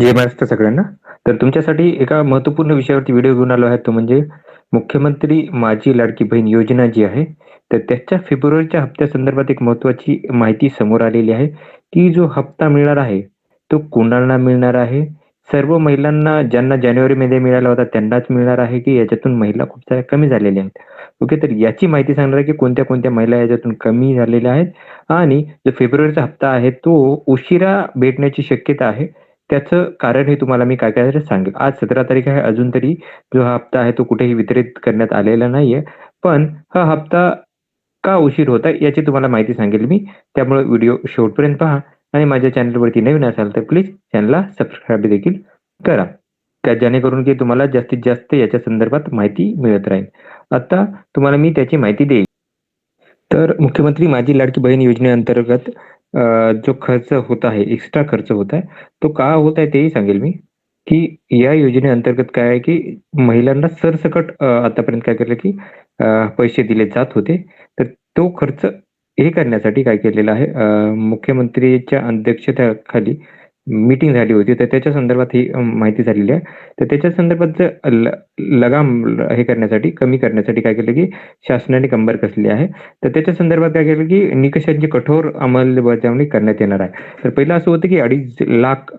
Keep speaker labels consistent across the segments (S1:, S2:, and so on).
S1: जय महाराष्ट्र सगळ्यांना. तर तुमच्यासाठी एका महत्त्वपूर्ण विषयावरती व्हिडिओ घेऊन आलो आहे तो म्हणजे मुख्यमंत्री माझी लाडकी बहीण योजना जी आहे, तर त्याच्या फेब्रुवारीच्या हप्त्यासंदर्भात एक महत्वाची माहिती समोर आलेली आहे, की जो हप्ता मिळणार आहे, तो कुणाला मिळणार आहे? सर्व महिलांना ज्यांना जानेवारीमध्ये मिळाला होता त्यांनाच मिळणार आहे, की याच्यातून महिला खूप साऱ्या कमी झालेल्या आहेत? ओके, तर याची माहिती सांगणार आहे, की कोणत्या-कोणत्या महिला याच्यातून कमी झालेल्या आहेत आणि जो फेब्रुवारीचा हप्ता आहे तो उशिरा भेटण्याची शक्यता आहे. त्याचं कारण हे तुम्हाला मी काय-काय सांगेल. आज 17 तारीख आहे. अजून तरी जो हा हप्ता आहे तो कुठेही वितरित करण्यात आलेला नाहीये. पण हा हप्ता का उशीर होत आहे याची तुम्हाला माहिती सांगेल मी. त्यामुळे व्हिडिओ शेवटपर्यंत पहा आणि माझ्या चॅनलवरती नवीन असाल तर प्लीज चॅनलला सबस्क्राईब देखील करा. त्या जेणेकरून की तुम्हाला जास्तीत जास्त याच्या संदर्भात माहिती मिळत राहील. आता तुम्हाला मी त्याची माहिती देईल. तर मुख्यमंत्री माझी लाडकी बहीण योजनेअंतर्गत अ, जो खर्च होत आहे, एक्स्ट्रा खर्च होत आहे, तो का होत आहे तेही सांगेल मी, की या योजनेअंतर्गत काय आहे, की महिलांना सरसकट अ, आतापर्यंत काय केलं, की अ, पैसे दिले जात होते. तर तो खर्च हे करण्यासाठी काय केलेला आहे अ, मुख्यमंत्रीच्या अध्यक्षतेखाली मीटिंग झाली होती. तर त्याच्या संदर्भात ही माहिती झालेली आहे. तर त्याच्या संदर्भात जर लगाम हे करण्यासाठी, कमी करण्यासाठी काय केलं, की शासनाने कंबर कसली आहे. तर त्याच्या संदर्भात काय केलं, की निकषांची कठोर अंमलबजावणी करण्यात येणार आहे. तर पहिलं असं होतं, की 2.5 लाख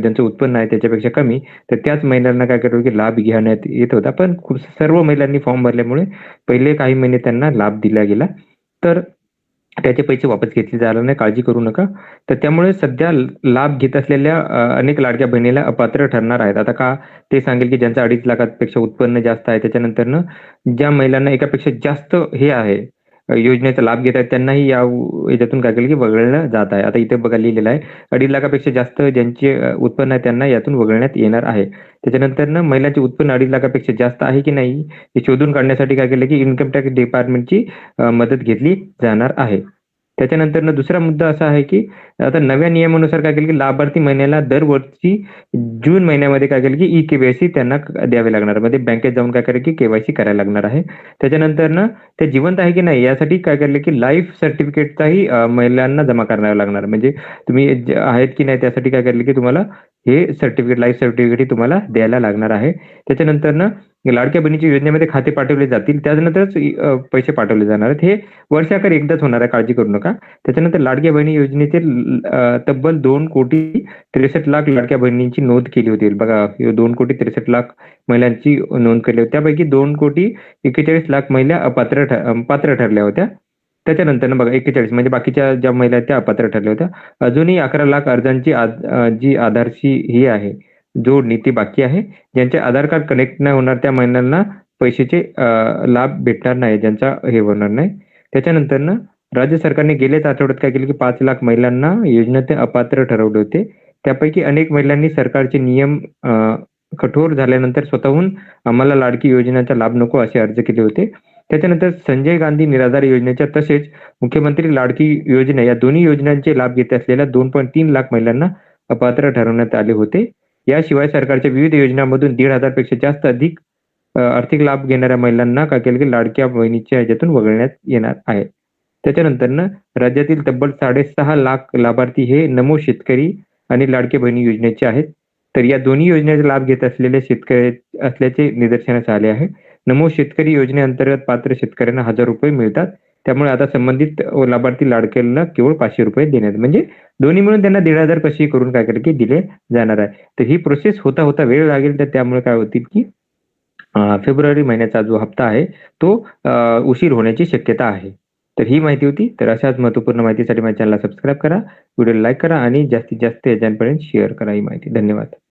S1: ज्यांचं उत्पन्न आहे त्याच्यापेक्षा कमी, तर त्याच महिलांना काय केलं, की लाभ घेण्यात येत होता. पण खूप सर्व महिलांनी फॉर्म भरल्यामुळे पहिले काही महिने त्यांना लाभ दिला गेला. तर त्याचे पैसे वापस घेतले जाणार नाही, काळजी करू नका. तर त्यामुळे सध्या लाभ घेत असलेल्या अनेक लाडक्या बहिणीला अपात्र ठरणार आहेत. आता का? ते सांगेल, की ज्यांचं 2.5 लाखापेक्षा उत्पन्न जास्त आहे. त्याच्यानंतरनं ज्या महिलांना एकापेक्षा जास्त हे आहे, योजनेचा लाभ घेत आहेत त्यांनाही या याच्यातून काय केलं, की वगळलं जात आहे. आता इथे बघा लिहिलेलं आहे, 2.5 लाखापेक्षा जास्त ज्यांचे उत्पन्न आहे त्यांना यातून वगळण्यात येणार आहे. त्याच्यानंतर ना महिलांचे उत्पन्न 2.5 लाखापेक्षा जास्त आहे की नाही हे शोधून काढण्यासाठी काय केलं, की इन्कम टॅक्स डिपार्टमेंटची मदत घेतली जाणार आहे. त्याच्यानंतर दुसरा मुद्दा असा आहे, की आता नव्या नियमानुसार काय केलं, की लाभार्थी महिन्याला दरवर्षी जून महिन्यामध्ये काय केलं, की ई केवायसी त्यांना द्यावे लागणार. म्हणजे बँकेत जाऊन काय करेल की केवायसी करायला लागणार आहे. त्याच्यानंतर ना ते जिवंत आहे की नाही यासाठी काय केलं, की लाईफ सर्टिफिकेटचाही महिलांना जमा करावा लागणार. म्हणजे तुम्ही आहेत की नाही त्यासाठी काय केलं, की तुम्हाला हे सर्टिफिकेट, लाईफ सर्टिफिकेट तुम्हाला द्यायला लागणार आहे. त्याच्यानंतर ना लाडक्या बहिणीच्या योजनेमध्ये खाते पाठवले जातील. त्यानंतरच पैसे पाठवले जाणार आहेत. हे वर्षाकर एकदाच होणार आहे, काळजी करू नका. त्याच्यानंतर लाडक्या बहिणी योजनेचे अ, तब्बल 2,63,00,000 लाडक्या बहिणींची नोंद केली होती. बघा 2,63,00,000 महिलांची नोंद केली होती. त्यापैकी 2,41,00,000 महिला अपात्र पात्र ठरल्या होत्या. त्याच्यानंतर बघा 41 म्हणजे बाकीच्या ज्या महिला आहेत त्या अपात्र ठरल्या होत्या. अजूनही अकरा लाख अर्जांची जी आधारशी ही आहे, जो नीती बाकी आहे. ज्यांचे आधार कार्ड कनेक्ट नाही होणार त्या महिलांना पैशाचे लाभ भेटणार नाही, ज्यांचा हे होणार नाही. त्याच्यानंतर ना राज्य सरकारने गेल्याच आठवड्यात काय केलं, की पाच लाख महिलांना योजनेत अपात्र ठरवले होते. त्यापैकी अनेक महिलांनी सरकारचे नियम अ, कठोर झाल्यानंतर स्वतःहून आम्हाला लाडकी योजनेचा लाभ नको असे अर्ज केले होते. त्याच्यानंतर संजय गांधी निराधार योजनेच्या तसेच मुख्यमंत्री लाडकी योजना या दोन्ही योजनांचे लाभ घेत असलेल्या 2.3 लाख महिलांना अपात्र ठरवण्यात आले होते. याशिवाय सरकारच्या विविध योजनांमधून दीड हजारपेक्षा जास्त अधिक आर्थिक लाभ घेणाऱ्या महिलांना का केलं, की लाडक्या बहिणीच्या ह्याच्यातून वगळण्यात येणार आहे. त्याच्यानंतरनं राज्यातील तब्बल 6.5 लाख लाभार्थी हे नमो शेतकरी आणि लाडक्या बहिणी योजनेचे आहेत. तर या दोन्ही योजनेचा लाभ घेत असलेले शेतकरी असल्याचे निदर्शनास आले आहे. नमो शेतकरी योजनेअंतर्गत पात्र शेतकऱ्यांना ₹1,000 मिळतात. त्यामुळे आता संबंधित लाभार्थी लाडक्यांना केवळ ₹500 देण्यात म्हणजे दोन्ही मिळून त्यांना दीड हजार कशी करून काय करेल की दिले जाणार आहे. तर ही प्रोसेस होता, होता वेळ लागेल तर त्यामुळे काय होतील, की फेब्रुवारी महिन्याचा जो हप्ता आहे तो उशीर होण्याची शक्यता आहे. तर ही माहिती होती. तर अशाच महत्त्वपूर्ण माहितीसाठी माझ्या चॅनलला सबस्क्राईब करा, व्हिडिओला लाईक करा आणि जास्तीत जास्त याच्यापर्यंत शेअर करा ही माहिती. धन्यवाद.